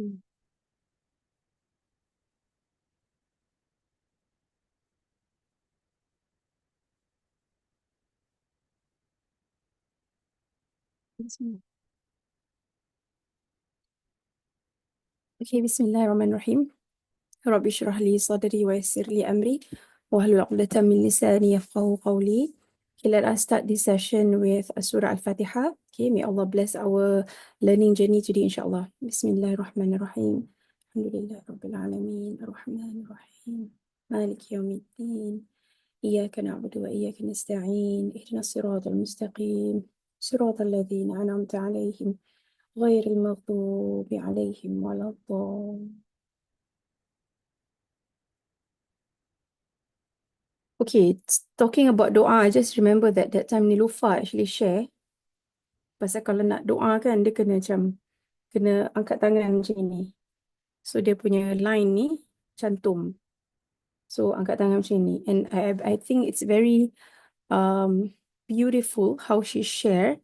إمم. بسم أوكي، بسم الله الرحمن الرحيم. رب اشرح لي صدري ويسر لي أمري واحلل عقدة من لساني يفقهوا قولي. Okay, let us start this session with uh, Surah Al-Fatiha. Okay, may Allah bless our learning journey today insyaAllah. Bismillahirrahmanirrahim. Alhamdulillah Rabbil Alamin. Ar-Rahmanirrahim. Maliki yawmiddin. إياك نعبد وإياك نستعين اهدنا الصراط المستقيم صراط الذين أنعمت عليهم غير المغضوب عليهم ولا الضالين Okay, talking about doa, I just remember that that time Nilufa actually share pasal kalau nak doa kan dia kena macam kena angkat tangan macam ni. So dia punya line ni cantum. So angkat tangan macam ni. And I I think it's very um beautiful how she share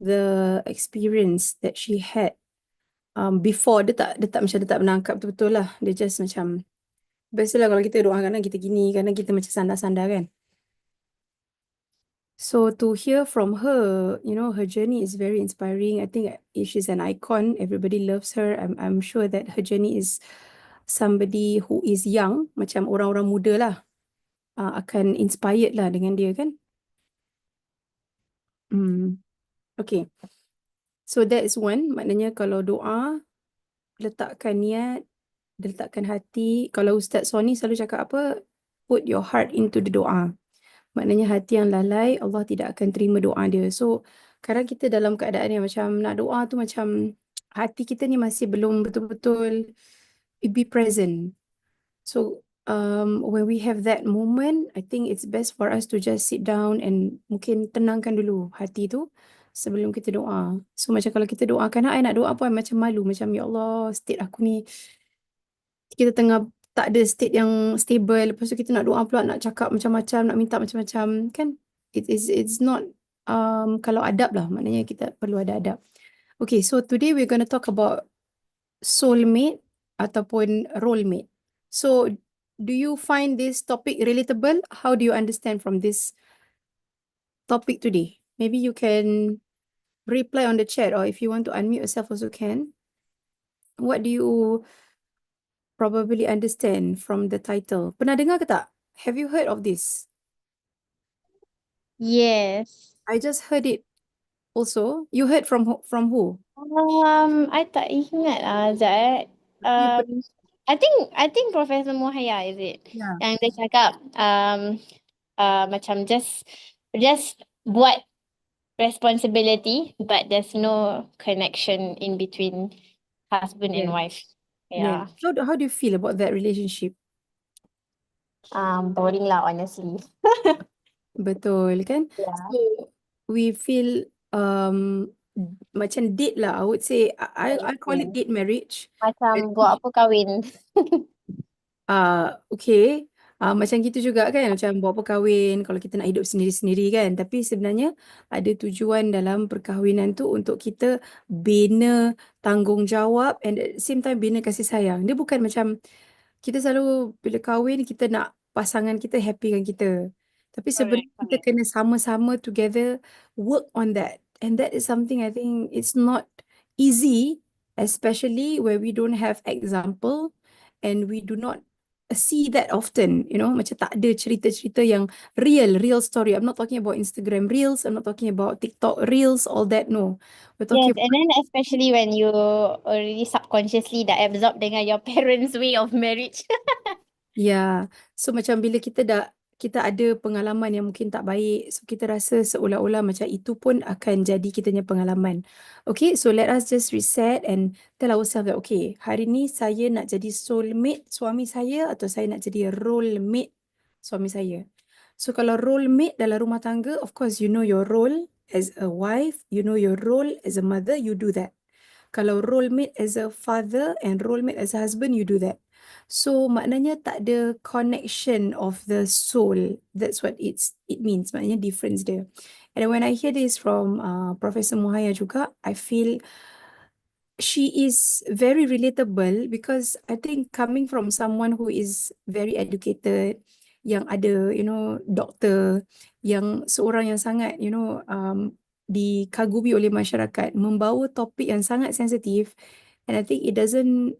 the experience that she had um before dia tak dia tak macam dia tak menangkap betul-betul lah. Dia just macam biasalah kalau kita doa kadang kita gini, kadang kita macam sandar-sandar kan. So to hear from her, you know, her journey is very inspiring. I think if she's an icon, everybody loves her. I'm I'm sure that her journey is somebody who is young, macam orang-orang muda lah, uh, akan inspired lah dengan dia kan. Hmm. Okay. So that is one. Maknanya kalau doa, letakkan niat, letakkan hati. Kalau Ustaz Soni selalu cakap apa? Put your heart into the doa. Maknanya hati yang lalai, Allah tidak akan terima doa dia. So, kadang kita dalam keadaan yang macam nak doa tu macam hati kita ni masih belum betul-betul be present. So, um, when we have that moment, I think it's best for us to just sit down and mungkin tenangkan dulu hati tu sebelum kita doa. So, macam kalau kita doakan, I nak doa pun macam malu. Macam, Ya Allah, state aku ni kita tengah tak ada state yang stable. Lepas tu kita nak doa pula nak cakap macam-macam nak minta macam-macam kan? It is it's not um kalau adab lah. Maknanya kita perlu ada adab. Okay so today we're going to talk about soulmate ataupun role so do you find this topic relatable? How do you understand from this topic today? Maybe you can reply on the chat or if you want to unmute yourself also can. What do you probably understand from the title. Pernah dengar ke tak? Have you heard of this? Yes. I just heard it also. You heard from who- from who? Um, I tak ingat lah, Zat. Um, I think I think Professor Mohaya is it? Yeah. Yang dia cakap um uh, macam just just buat responsibility but there's no connection in between husband and Yeah. wife. Yeah. Yeah. How do, how do you feel about that relationship? Um, boring lah honestly. Betul kan? Yeah. So we feel um macam date lah. I would say I I I call it date marriage. Macam buat apa kahwin. Ah, okay. Ah, macam gitu juga kan, macam buat apa kahwin kalau kita nak hidup sendiri-sendiri kan. Tapi sebenarnya ada tujuan dalam perkahwinan tu untuk kita bina tanggungjawab and at the same time bina kasih sayang. Dia bukan macam kita selalu bila kahwin kita nak pasangan kita happykan kita. Tapi Correct, sebenarnya kita correct. kena sama-sama together work on that. And that is something I think it's not easy, especially where we don't have example and we do not see that often, you know, macam tak ada cerita-cerita yang real, real story. I'm not talking about Instagram Reels, I'm not talking about TikTok Reels, all that, no. We're talking Yes, and then especially when you already subconsciously dah absorb dengan your parents' way of marriage. Ya, so macam bila kita dah kita ada pengalaman yang mungkin tak baik, so kita rasa seolah-olah macam itu pun akan jadi kita punya pengalaman. Okay, so let us just reset and tell ourselves that okay, hari ni saya nak jadi soulmate suami saya atau saya nak jadi role mate suami saya. So kalau role mate dalam rumah tangga, of course you know your role as a wife, you know your role as a mother, you do that. Kalau role mate as a father and role mate as a husband, you do that. So maknanya tak ada connection of the soul. That's what it's it means. Maknanya difference dia. And when I hear this from uh, Professor Muhaya juga, I feel she is very relatable because I think coming from someone who is very educated, yang ada, you know, doktor, yang seorang yang sangat, you know, um, dikagumi oleh masyarakat, membawa topik yang sangat sensitif, and I think it doesn't,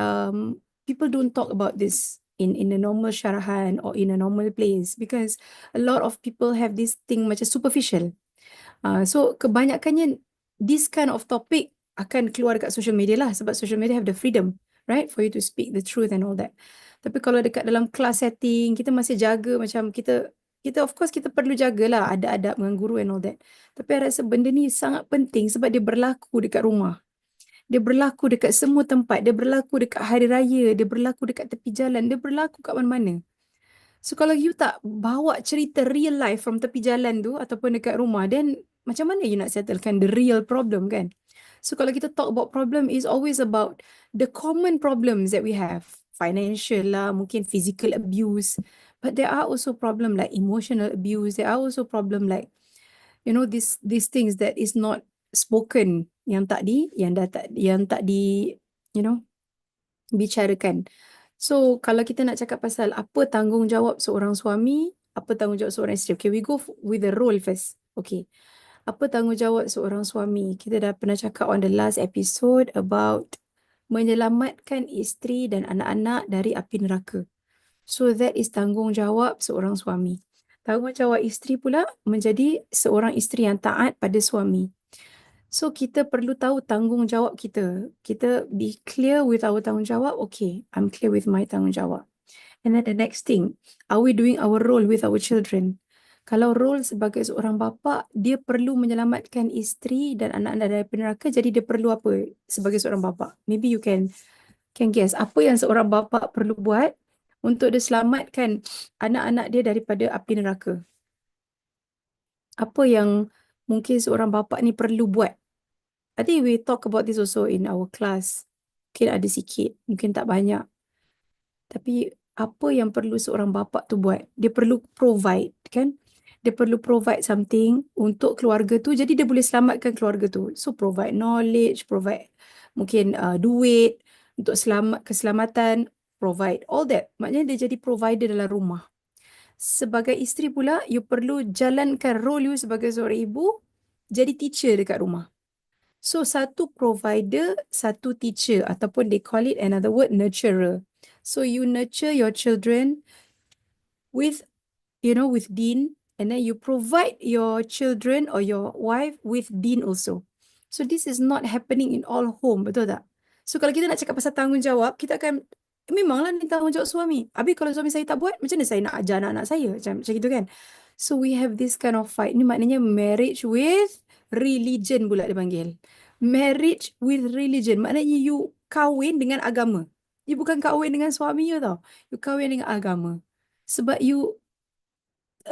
um, people don't talk about this in in a normal syarahan or in a normal place because a lot of people have this thing macam superficial. Uh, so kebanyakannya this kind of topic akan keluar dekat social media lah sebab social media have the freedom right for you to speak the truth and all that. Tapi kalau dekat dalam class setting kita masih jaga macam kita kita of course kita perlu jagalah ada adab dengan guru and all that. Tapi saya rasa benda ni sangat penting sebab dia berlaku dekat rumah dia berlaku dekat semua tempat dia berlaku dekat hari raya dia berlaku dekat tepi jalan dia berlaku kat mana-mana So kalau you tak bawa cerita real life from tepi jalan tu ataupun dekat rumah then macam mana you nak settlekan the real problem kan? So kalau kita talk about problem is always about the common problems that we have. Financial lah, mungkin physical abuse. But there are also problem like emotional abuse. There are also problem like, you know, these these things that is not spoken yang tak di, yang dah tak, yang tak di, you know, bicarakan. So kalau kita nak cakap pasal apa tanggungjawab seorang suami, apa tanggungjawab seorang isteri. Okay, we go with the role first. Okay apa tanggungjawab seorang suami? Kita dah pernah cakap on the last episode about menyelamatkan isteri dan anak-anak dari api neraka. So that is tanggungjawab seorang suami. Tanggungjawab isteri pula menjadi seorang isteri yang taat pada suami. So kita perlu tahu tanggungjawab kita. Kita be clear with our tanggungjawab. Okay, I'm clear with my tanggungjawab. And then the next thing, are we doing our role with our children? kalau role sebagai seorang bapa dia perlu menyelamatkan isteri dan anak-anak dari neraka jadi dia perlu apa sebagai seorang bapa maybe you can can guess apa yang seorang bapa perlu buat untuk dia selamatkan anak-anak dia daripada api neraka apa yang mungkin seorang bapa ni perlu buat I think we talk about this also in our class. Mungkin ada sikit mungkin tak banyak. Tapi apa yang perlu seorang bapa tu buat? Dia perlu provide kan? Dia perlu provide something untuk keluarga tu. Jadi dia boleh selamatkan keluarga tu. So provide knowledge provide mungkin uh, duit untuk selamat keselamatan provide all that. Maknanya dia jadi provider dalam rumah. Sebagai isteri pula you perlu jalankan role you sebagai seorang ibu jadi teacher dekat rumah so satu provider satu teacher ataupun they call it another word nurturer so you nurture your children with you know with deen and then you provide your children or your wife with deen also. So this is not happening in all home, betul tak? So kalau kita nak cakap pasal tanggungjawab, kita akan memanglah ni tanggungjawab suami. Habis kalau suami saya tak buat, macam mana saya nak ajar anak-anak saya? Macam, macam gitu kan? So we have this kind of fight. Ni maknanya marriage with religion pula dia panggil. Marriage with religion. Maknanya you kahwin dengan agama. You bukan kahwin dengan suami you tau. You kahwin dengan agama. Sebab you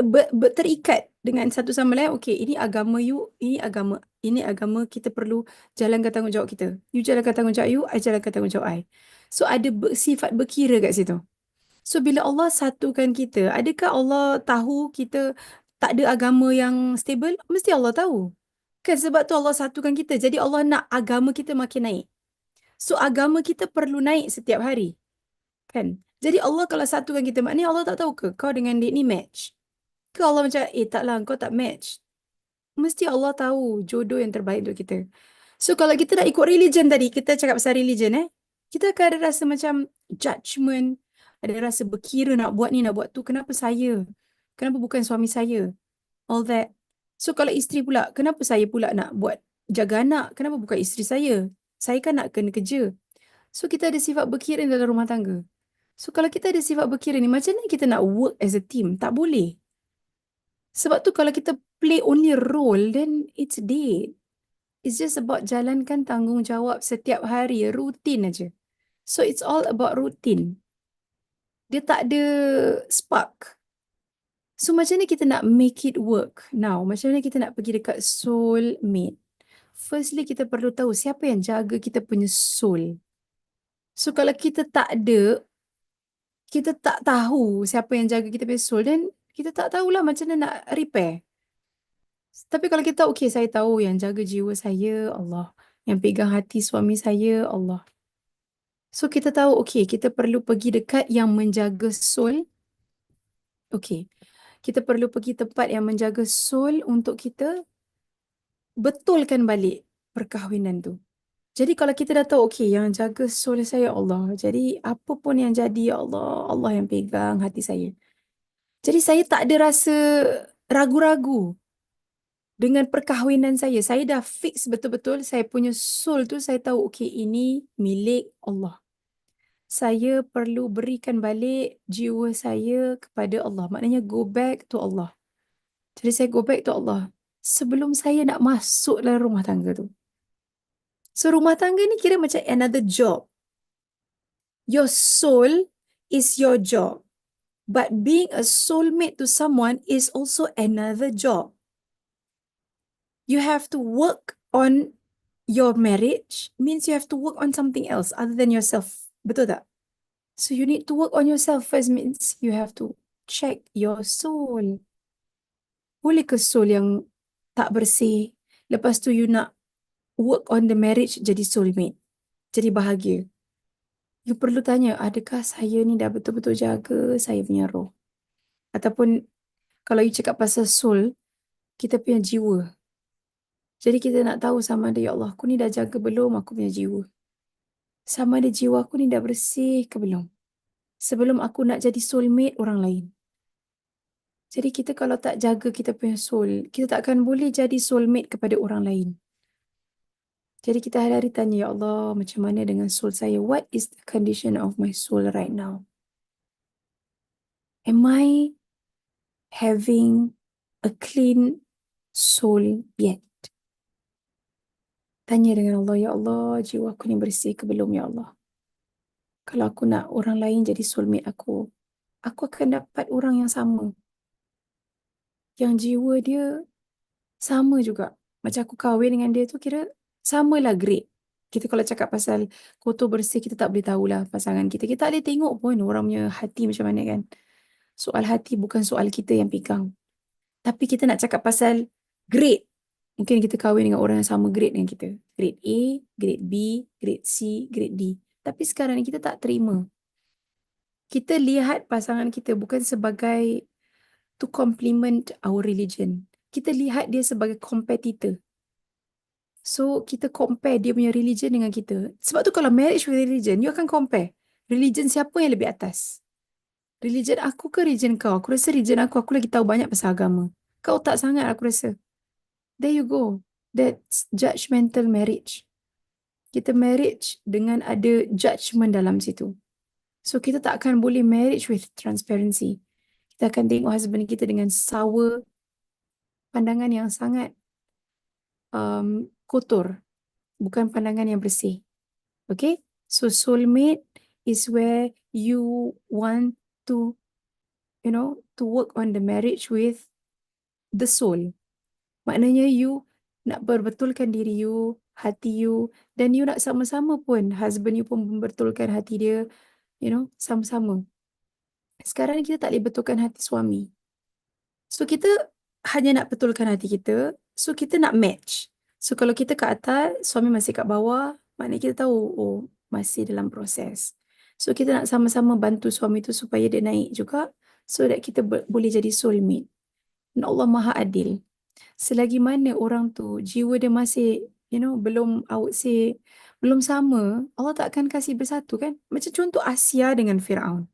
ber, ber, terikat dengan satu sama lain. Okay, ini agama you, ini agama, ini agama kita perlu jalankan tanggungjawab kita. You jalankan tanggungjawab you, I jalankan tanggungjawab I. So ada ber, sifat berkira kat situ. So bila Allah satukan kita, adakah Allah tahu kita tak ada agama yang stable? Mesti Allah tahu. Kan sebab tu Allah satukan kita. Jadi Allah nak agama kita makin naik. So agama kita perlu naik setiap hari. Kan? Jadi Allah kalau satukan kita, maknanya Allah tak tahu ke kau dengan dia ni match? Ke Allah macam, eh taklah kau tak match. Mesti Allah tahu jodoh yang terbaik untuk kita. So kalau kita nak ikut religion tadi, kita cakap pasal religion eh. Kita akan ada rasa macam judgement. Ada rasa berkira nak buat ni, nak buat tu. Kenapa saya? Kenapa bukan suami saya? All that. So kalau isteri pula, kenapa saya pula nak buat jaga anak? Kenapa bukan isteri saya? Saya kan nak kena kerja. So kita ada sifat berkira dalam rumah tangga. So kalau kita ada sifat berkira ni, macam mana kita nak work as a team? Tak boleh. Sebab tu kalau kita play only role, then it's dead. It's just about jalankan tanggungjawab setiap hari, rutin aja. So it's all about routine. Dia tak ada spark. So macam ni kita nak make it work now? Macam mana kita nak pergi dekat soulmate? Firstly kita perlu tahu siapa yang jaga kita punya soul. So kalau kita tak ada, kita tak tahu siapa yang jaga kita punya soul, then kita tak tahulah macam mana nak repair. Tapi kalau kita okay, saya tahu yang jaga jiwa saya Allah. Yang pegang hati suami saya Allah. So kita tahu okay, kita perlu pergi dekat yang menjaga soul. Okay. Kita perlu pergi tempat yang menjaga soul untuk kita betulkan balik perkahwinan tu. Jadi kalau kita dah tahu okay yang jaga soul saya Allah. Jadi apa pun yang jadi ya Allah, Allah yang pegang hati saya. Jadi saya tak ada rasa ragu-ragu dengan perkahwinan saya. Saya dah fix betul-betul saya punya soul tu saya tahu okay ini milik Allah saya perlu berikan balik jiwa saya kepada Allah. Maknanya go back to Allah. Jadi saya go back to Allah. Sebelum saya nak masuk dalam rumah tangga tu. So rumah tangga ni kira macam another job. Your soul is your job. But being a soulmate to someone is also another job. You have to work on your marriage means you have to work on something else other than yourself. Betul tak? So you need to work on yourself first means you have to check your soul. Boleh ke soul yang tak bersih? Lepas tu you nak work on the marriage jadi soulmate. Jadi bahagia. You perlu tanya, adakah saya ni dah betul-betul jaga saya punya roh? Ataupun kalau you cakap pasal soul, kita punya jiwa. Jadi kita nak tahu sama ada, ya Allah, aku ni dah jaga belum aku punya jiwa? Sama ada jiwa aku ni dah bersih ke belum. Sebelum aku nak jadi soulmate orang lain. Jadi kita kalau tak jaga kita punya soul, kita tak akan boleh jadi soulmate kepada orang lain. Jadi kita hari-hari tanya, Ya Allah, macam mana dengan soul saya? What is the condition of my soul right now? Am I having a clean soul yet? Tanya dengan Allah, Ya Allah, jiwa aku ni bersih ke belum, Ya Allah? Kalau aku nak orang lain jadi soulmate aku, aku akan dapat orang yang sama. Yang jiwa dia sama juga. Macam aku kahwin dengan dia tu kira samalah grade. Kita kalau cakap pasal kotor bersih, kita tak boleh tahulah pasangan kita. Kita tak boleh tengok pun orang punya hati macam mana kan. Soal hati bukan soal kita yang pegang. Tapi kita nak cakap pasal grade Mungkin kita kahwin dengan orang yang sama grade dengan kita. Grade A, grade B, grade C, grade D. Tapi sekarang ni kita tak terima. Kita lihat pasangan kita bukan sebagai to complement our religion. Kita lihat dia sebagai competitor. So, kita compare dia punya religion dengan kita. Sebab tu kalau marriage with religion, you akan compare. Religion siapa yang lebih atas? Religion aku ke religion kau? Aku rasa religion aku, aku lagi tahu banyak pasal agama. Kau tak sangat aku rasa. There you go. That's judgmental marriage. Kita marriage dengan ada judgment dalam situ. So kita tak akan boleh marriage with transparency. Kita akan tengok husband kita dengan sour pandangan yang sangat um, kotor. Bukan pandangan yang bersih. Okay? So soulmate is where you want to, you know, to work on the marriage with the soul. Maknanya you nak berbetulkan diri you, hati you dan you nak sama-sama pun husband you pun membetulkan hati dia, you know, sama-sama. Sekarang kita tak boleh betulkan hati suami. So kita hanya nak betulkan hati kita, so kita nak match. So kalau kita kat atas, suami masih kat bawah, maknanya kita tahu oh masih dalam proses. So kita nak sama-sama bantu suami tu supaya dia naik juga so that kita boleh jadi soulmate. Allah Maha Adil selagi mana orang tu jiwa dia masih you know belum I would say belum sama Allah tak akan kasih bersatu kan? Macam contoh Asia dengan Firaun.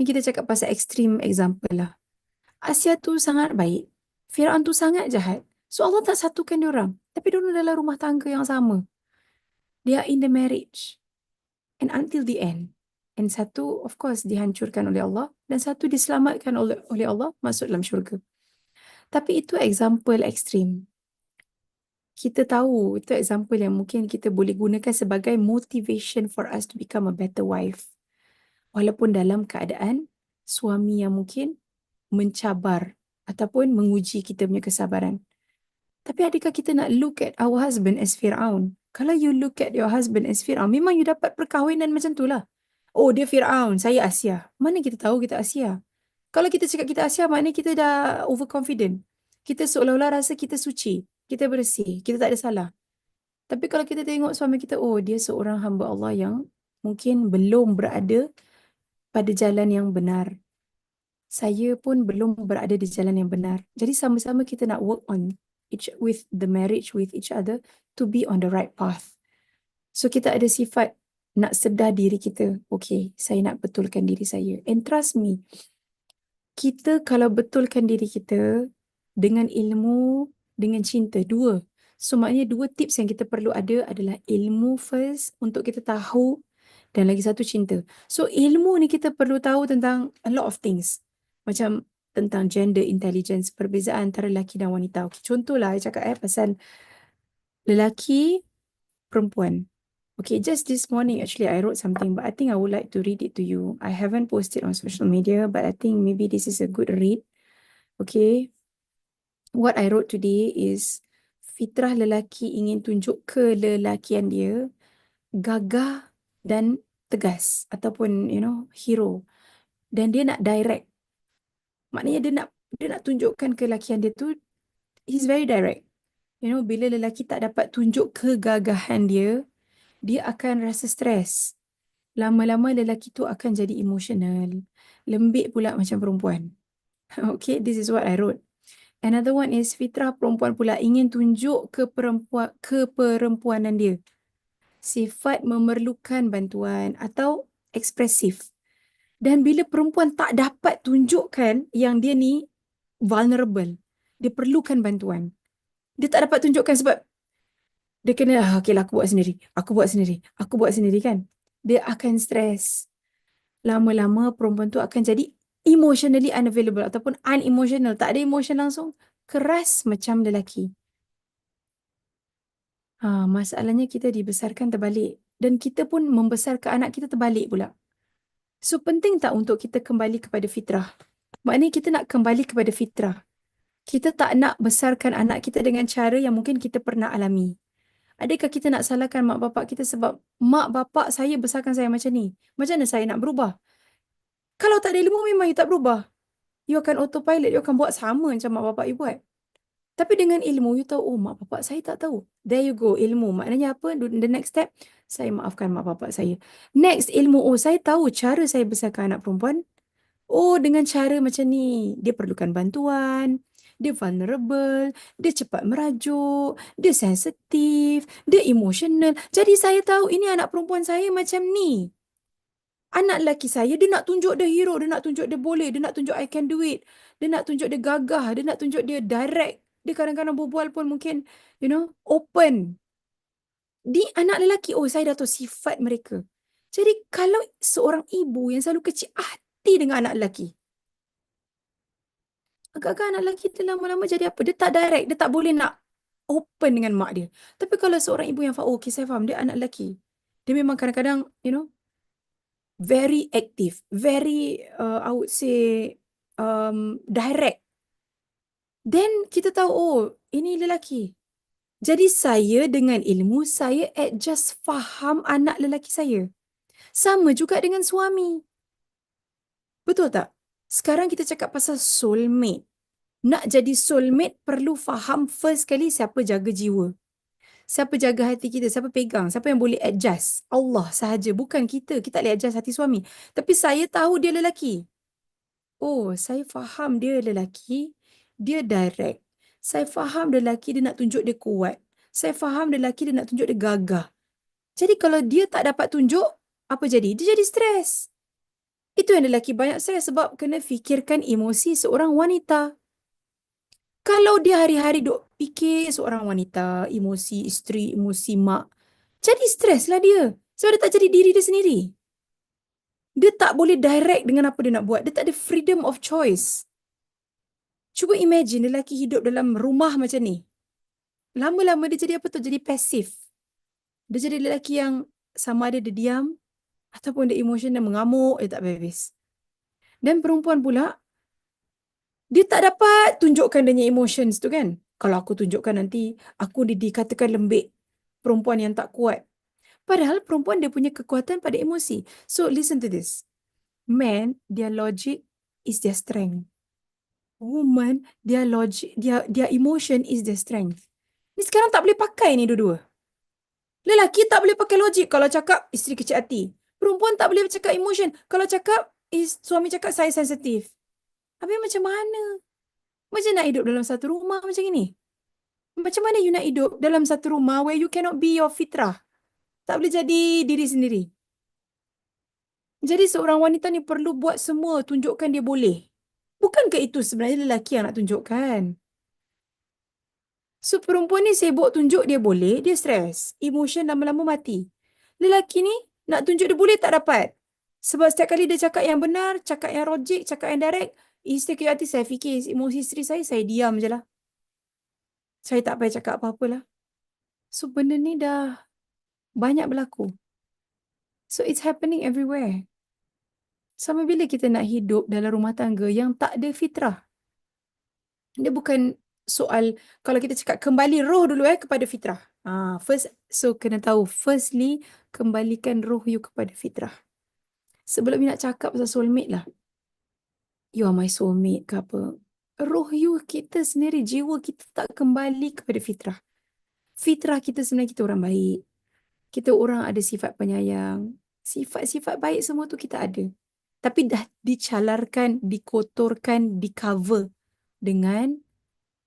Ni kita cakap pasal extreme example lah. Asia tu sangat baik Firaun tu sangat jahat. So Allah tak satukan dia orang. Tapi dia dalam rumah tangga yang sama. Are in the marriage. And until the end. And satu of course dihancurkan oleh Allah. Dan satu diselamatkan oleh oleh Allah masuk dalam syurga tapi itu example ekstrim. Kita tahu itu example yang mungkin kita boleh gunakan sebagai motivation for us to become a better wife. Walaupun dalam keadaan suami yang mungkin mencabar ataupun menguji kita punya kesabaran. Tapi adakah kita nak look at our husband as Fir'aun? Kalau you look at your husband as Fir'aun, memang you dapat perkahwinan macam tu lah. Oh, dia Fir'aun, saya Asia. Mana kita tahu kita Asia? Kalau kita cakap kita Asia, maknanya kita dah overconfident. Kita seolah-olah rasa kita suci. Kita bersih. Kita tak ada salah. Tapi kalau kita tengok suami kita, oh dia seorang hamba Allah yang mungkin belum berada pada jalan yang benar. Saya pun belum berada di jalan yang benar. Jadi sama-sama kita nak work on each with the marriage with each other to be on the right path. So kita ada sifat nak sedar diri kita. Okay, saya nak betulkan diri saya. And trust me, kita kalau betulkan diri kita dengan ilmu, dengan cinta, dua. So maknanya dua tips yang kita perlu ada adalah ilmu first untuk kita tahu dan lagi satu cinta. So ilmu ni kita perlu tahu tentang a lot of things. Macam tentang gender intelligence, perbezaan antara lelaki dan wanita. Okay, contohlah saya cakap eh pasal lelaki perempuan. Okay, just this morning actually I wrote something but I think I would like to read it to you. I haven't posted on social media but I think maybe this is a good read. Okay. What I wrote today is fitrah lelaki ingin tunjuk kelelakian dia gagah dan tegas ataupun you know hero dan dia nak direct maknanya dia nak dia nak tunjukkan kelelakian dia tu he's very direct you know bila lelaki tak dapat tunjuk kegagahan dia dia akan rasa stres lama-lama lelaki tu akan jadi emotional lembik pula macam perempuan okay this is what i wrote Another one is fitrah perempuan pula ingin tunjuk ke perempuan keperempuanan dia. Sifat memerlukan bantuan atau ekspresif. Dan bila perempuan tak dapat tunjukkan yang dia ni vulnerable, dia perlukan bantuan. Dia tak dapat tunjukkan sebab dia kena, ah, okay lah aku buat sendiri, aku buat sendiri, aku buat sendiri kan. Dia akan stres. Lama-lama perempuan tu akan jadi emotionally unavailable ataupun unemotional, tak ada emotion langsung, keras macam lelaki. Ha, masalahnya kita dibesarkan terbalik dan kita pun membesarkan anak kita terbalik pula. So penting tak untuk kita kembali kepada fitrah? Maknanya kita nak kembali kepada fitrah. Kita tak nak besarkan anak kita dengan cara yang mungkin kita pernah alami. Adakah kita nak salahkan mak bapak kita sebab mak bapak saya besarkan saya macam ni? Macam mana saya nak berubah? Kalau tak ada ilmu memang you tak berubah. You akan autopilot, you akan buat sama macam mak bapak you buat. Tapi dengan ilmu, you tahu, oh mak bapak saya tak tahu. There you go, ilmu. Maknanya apa? The next step, saya maafkan mak bapak saya. Next, ilmu. Oh, saya tahu cara saya besarkan anak perempuan. Oh, dengan cara macam ni. Dia perlukan bantuan. Dia vulnerable. Dia cepat merajuk. Dia sensitif. Dia emotional. Jadi saya tahu ini anak perempuan saya macam ni. Anak lelaki saya, dia nak tunjuk dia hero, dia nak tunjuk dia boleh, dia nak tunjuk I can do it. Dia nak tunjuk dia gagah, dia nak tunjuk dia direct. Dia kadang-kadang berbual pun mungkin, you know, open. Di anak lelaki, oh saya dah tahu sifat mereka. Jadi kalau seorang ibu yang selalu kecil hati dengan anak lelaki, agak-agak anak lelaki tu lama-lama jadi apa? Dia tak direct, dia tak boleh nak open dengan mak dia. Tapi kalau seorang ibu yang faham, oh okay saya faham, dia anak lelaki. Dia memang kadang-kadang, you know, very active, very uh, I would say um, direct. Then kita tahu oh ini lelaki. Jadi saya dengan ilmu saya adjust faham anak lelaki saya. Sama juga dengan suami. Betul tak? Sekarang kita cakap pasal soulmate. Nak jadi soulmate perlu faham first kali siapa jaga jiwa. Siapa jaga hati kita? Siapa pegang? Siapa yang boleh adjust? Allah sahaja. Bukan kita. Kita tak boleh adjust hati suami. Tapi saya tahu dia lelaki. Oh, saya faham dia lelaki. Dia direct. Saya faham dia lelaki dia nak tunjuk dia kuat. Saya faham dia lelaki dia nak tunjuk dia gagah. Jadi kalau dia tak dapat tunjuk, apa jadi? Dia jadi stres. Itu yang lelaki banyak stres sebab kena fikirkan emosi seorang wanita. Kalau dia hari-hari duk fikir seorang wanita, emosi isteri, emosi mak, jadi stres lah dia. Sebab dia tak jadi diri dia sendiri. Dia tak boleh direct dengan apa dia nak buat. Dia tak ada freedom of choice. Cuba imagine lelaki hidup dalam rumah macam ni. Lama-lama dia jadi apa tu? Jadi pasif. Dia jadi lelaki yang sama ada dia diam ataupun dia emotion dan mengamuk, dia tak habis. Dan perempuan pula, dia tak dapat tunjukkan dia emotions tu kan. Kalau aku tunjukkan nanti, aku di dikatakan lembik. Perempuan yang tak kuat. Padahal perempuan dia punya kekuatan pada emosi. So listen to this. Men, their logic is their strength. Woman, their logic, their, their emotion is their strength. Ni sekarang tak boleh pakai ni dua-dua. Lelaki tak boleh pakai logik kalau cakap isteri kecil hati. Perempuan tak boleh cakap emotion kalau cakap is, suami cakap saya sensitif. Habis macam mana? Macam nak hidup dalam satu rumah macam ini? Macam mana you nak hidup dalam satu rumah where you cannot be your fitrah? Tak boleh jadi diri sendiri. Jadi seorang wanita ni perlu buat semua tunjukkan dia boleh. Bukankah itu sebenarnya lelaki yang nak tunjukkan? So perempuan ni sibuk tunjuk dia boleh, dia stres. Emotion lama-lama mati. Lelaki ni nak tunjuk dia boleh tak dapat. Sebab setiap kali dia cakap yang benar, cakap yang logik, cakap yang direct, ke hati saya fikir emosi isteri saya, saya diam je lah. Saya tak payah cakap apa-apa lah. So benda ni dah banyak berlaku. So it's happening everywhere. Sama bila kita nak hidup dalam rumah tangga yang tak ada fitrah. Dia bukan soal kalau kita cakap kembali roh dulu eh kepada fitrah. Ah, first so kena tahu firstly kembalikan roh you kepada fitrah. Sebelum you nak cakap pasal soulmate lah. You are my soulmate ke apa. Roh you kita sendiri, jiwa kita tak kembali kepada fitrah. Fitrah kita sebenarnya kita orang baik. Kita orang ada sifat penyayang. Sifat-sifat baik semua tu kita ada. Tapi dah dicalarkan, dikotorkan, di cover dengan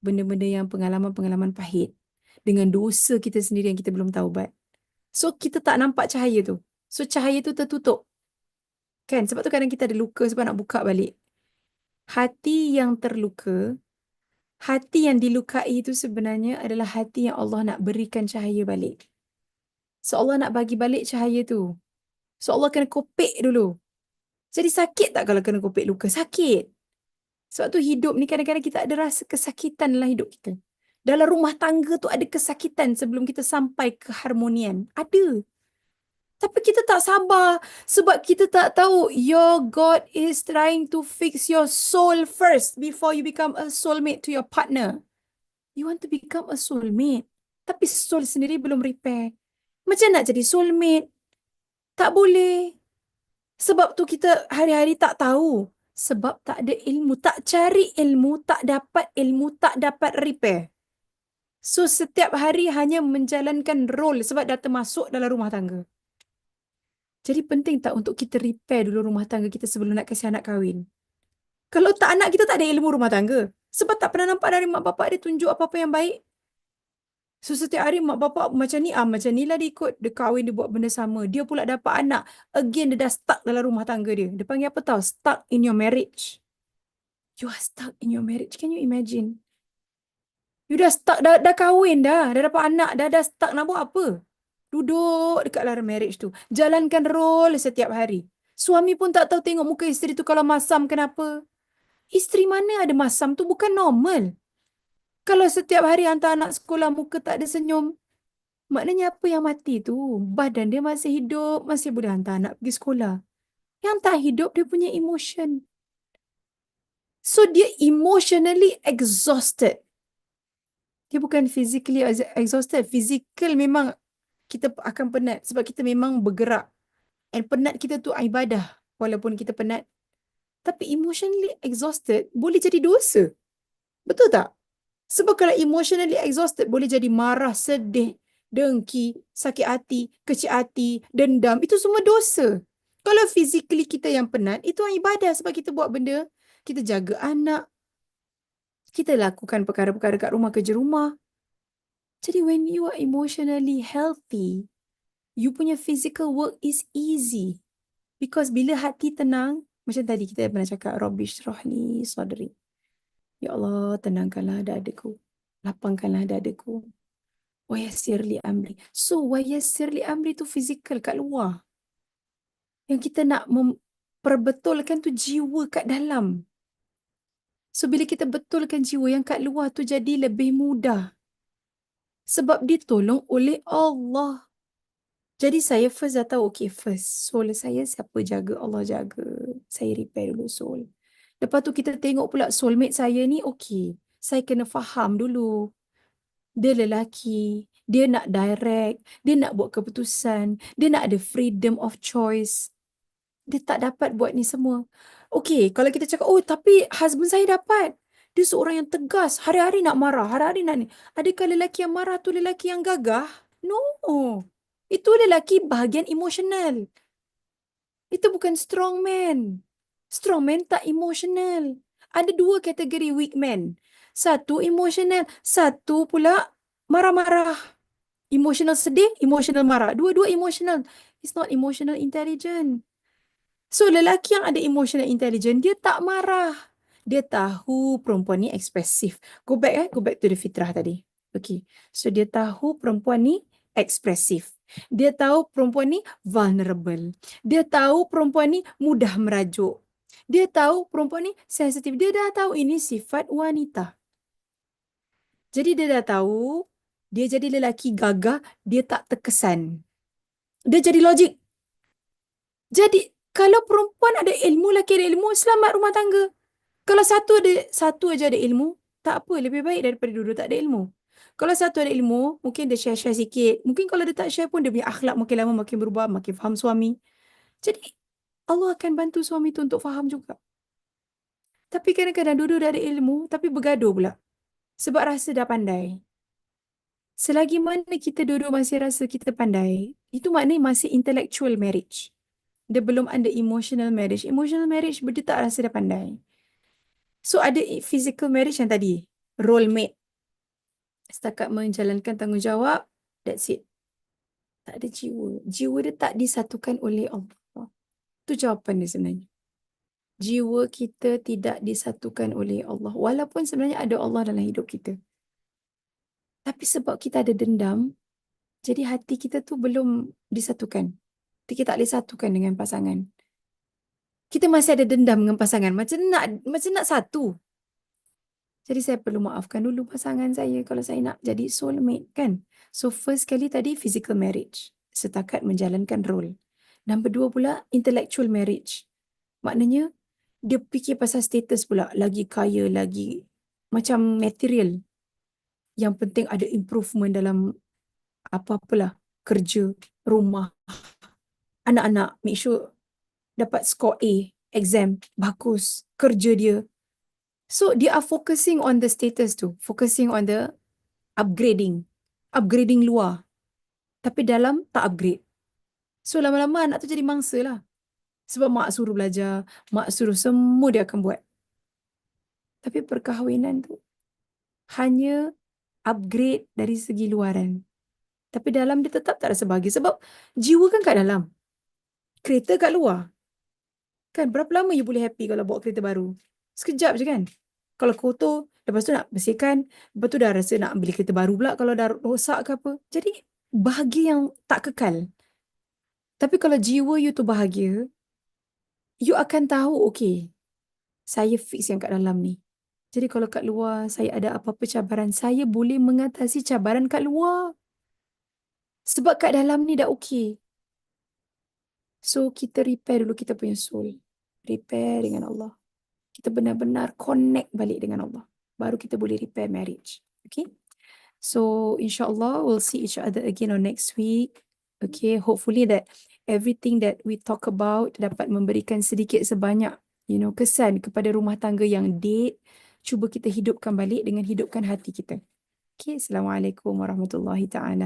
benda-benda yang pengalaman-pengalaman pahit dengan dosa kita sendiri yang kita belum taubat. So kita tak nampak cahaya tu. So cahaya tu tertutup. Kan? Sebab tu kadang kita ada luka sebab nak buka balik. Hati yang terluka, hati yang dilukai itu sebenarnya adalah hati yang Allah nak berikan cahaya balik. So Allah nak bagi balik cahaya tu. So Allah kena kopek dulu. Jadi sakit tak kalau kena kopek luka? Sakit. Sebab tu hidup ni kadang-kadang kita ada rasa kesakitan dalam hidup kita. Dalam rumah tangga tu ada kesakitan sebelum kita sampai ke harmonian. Ada. Tapi kita tak sabar sebab kita tak tahu your God is trying to fix your soul first before you become a soulmate to your partner. You want to become a soulmate. Tapi soul sendiri belum repair. Macam nak jadi soulmate? Tak boleh. Sebab tu kita hari-hari tak tahu sebab tak ada ilmu, tak cari ilmu, tak dapat ilmu, tak dapat repair. So setiap hari hanya menjalankan role sebab dah termasuk dalam rumah tangga. Jadi penting tak untuk kita repair dulu rumah tangga kita sebelum nak kasi anak kahwin. Kalau tak anak kita tak ada ilmu rumah tangga. Sebab tak pernah nampak dari mak bapak dia tunjuk apa-apa yang baik. So setiap hari mak bapak macam ni, ah macam ni lah dia ikut. Dia kahwin, dia buat benda sama. Dia pula dapat anak. Again, dia dah stuck dalam rumah tangga dia. Dia panggil apa tau? Stuck in your marriage. You are stuck in your marriage. Can you imagine? You dah stuck, dah, dah kahwin dah. Dah dapat anak, dah, dah stuck nak buat apa? Duduk dekat dalam marriage tu. Jalankan role setiap hari. Suami pun tak tahu tengok muka isteri tu kalau masam kenapa. Isteri mana ada masam tu bukan normal. Kalau setiap hari hantar anak sekolah muka tak ada senyum, maknanya apa yang mati tu? Badan dia masih hidup, masih boleh hantar anak pergi sekolah. Yang tak hidup dia punya emotion. So dia emotionally exhausted. Dia bukan physically exhausted. Physical memang kita akan penat sebab kita memang bergerak. And penat kita tu ibadah walaupun kita penat. Tapi emotionally exhausted boleh jadi dosa. Betul tak? Sebab kalau emotionally exhausted boleh jadi marah, sedih, dengki, sakit hati, kecil hati, dendam. Itu semua dosa. Kalau physically kita yang penat, itu ibadah sebab kita buat benda. Kita jaga anak. Kita lakukan perkara-perkara kat rumah, kerja rumah. Jadi when you are emotionally healthy, you punya physical work is easy. Because bila hati tenang, macam tadi kita pernah cakap, Rabbi syrahli sadri. Ya Allah, tenangkanlah dadaku. Lapangkanlah dadaku. Wayassir li amri. So, wayassir li amri tu fizikal kat luar. Yang kita nak memperbetulkan tu jiwa kat dalam. So, bila kita betulkan jiwa yang kat luar tu jadi lebih mudah. Sebab ditolong oleh Allah. Jadi saya first dah tahu, okay first soul saya siapa jaga, Allah jaga. Saya repair dulu soul. Lepas tu kita tengok pula soulmate saya ni okey. Saya kena faham dulu. Dia lelaki. Dia nak direct. Dia nak buat keputusan. Dia nak ada freedom of choice. Dia tak dapat buat ni semua. Okey, kalau kita cakap, oh tapi husband saya dapat. Dia seorang yang tegas. Hari-hari nak marah. Hari-hari nak ni. Adakah lelaki yang marah tu lelaki yang gagah? No. Itu lelaki bahagian emosional. Itu bukan strong man. Strong man tak emosional. Ada dua kategori weak man. Satu emosional, satu pula marah-marah. Emotional sedih, emotional marah. Dua-dua emotional. It's not emotional intelligent. So lelaki yang ada emotional intelligent, dia tak marah. Dia tahu perempuan ni ekspresif. Go back eh, go back to the fitrah tadi. Okay. So dia tahu perempuan ni ekspresif. Dia tahu perempuan ni vulnerable. Dia tahu perempuan ni mudah merajuk. Dia tahu perempuan ni sensitif. Dia dah tahu ini sifat wanita. Jadi dia dah tahu, dia jadi lelaki gagah, dia tak terkesan. Dia jadi logik. Jadi kalau perempuan ada ilmu, lelaki ada ilmu, selamat rumah tangga. Kalau satu ada satu aja ada ilmu, tak apa, lebih baik daripada dua-dua tak ada ilmu. Kalau satu ada ilmu, mungkin dia share-share sikit. Mungkin kalau dia tak share pun dia punya akhlak makin lama makin berubah, makin faham suami. Jadi Allah akan bantu suami tu untuk faham juga. Tapi kadang-kadang dua-dua dah ada ilmu, tapi bergaduh pula. Sebab rasa dah pandai. Selagi mana kita dua-dua masih rasa kita pandai, itu maknanya masih intellectual marriage. Dia belum ada emotional marriage. Emotional marriage, dia tak rasa dah pandai. So ada physical marriage yang tadi, role mate. Setakat menjalankan tanggungjawab, that's it. Tak ada jiwa. Jiwa dia tak disatukan oleh Allah. Itu jawapan dia sebenarnya. Jiwa kita tidak disatukan oleh Allah. Walaupun sebenarnya ada Allah dalam hidup kita. Tapi sebab kita ada dendam, jadi hati kita tu belum disatukan. Kita tak boleh satukan dengan pasangan. Kita masih ada dendam dengan pasangan. Macam nak macam nak satu. Jadi saya perlu maafkan dulu pasangan saya kalau saya nak jadi soulmate kan. So first kali tadi physical marriage. Setakat menjalankan role. Nombor dua pula intellectual marriage. Maknanya dia fikir pasal status pula. Lagi kaya, lagi macam material. Yang penting ada improvement dalam apa-apalah. Kerja, rumah, anak-anak. Make sure dapat score A, exam, bagus. Kerja dia. So, they are focusing on the status tu. Focusing on the upgrading. Upgrading luar. Tapi dalam tak upgrade. So, lama-lama anak tu jadi mangsa lah. Sebab mak suruh belajar, mak suruh semua dia akan buat. Tapi perkahwinan tu hanya upgrade dari segi luaran. Tapi dalam dia tetap tak rasa bahagia. Sebab jiwa kan kat dalam. Kereta kat luar. Kan berapa lama you boleh happy kalau bawa kereta baru? Sekejap je kan? Kalau kotor, lepas tu nak bersihkan. Lepas tu dah rasa nak beli kereta baru pula kalau dah rosak ke apa. Jadi bahagia yang tak kekal. Tapi kalau jiwa you tu bahagia, you akan tahu, okay, saya fix yang kat dalam ni. Jadi kalau kat luar saya ada apa-apa cabaran, saya boleh mengatasi cabaran kat luar. Sebab kat dalam ni dah okay. So kita repair dulu kita punya soul. Repair dengan Allah. Kita benar-benar connect balik dengan Allah. Baru kita boleh repair marriage. Okay. So insyaAllah we'll see each other again on next week. Okay. Hopefully that everything that we talk about dapat memberikan sedikit sebanyak you know kesan kepada rumah tangga yang dead cuba kita hidupkan balik dengan hidupkan hati kita okay assalamualaikum warahmatullahi taala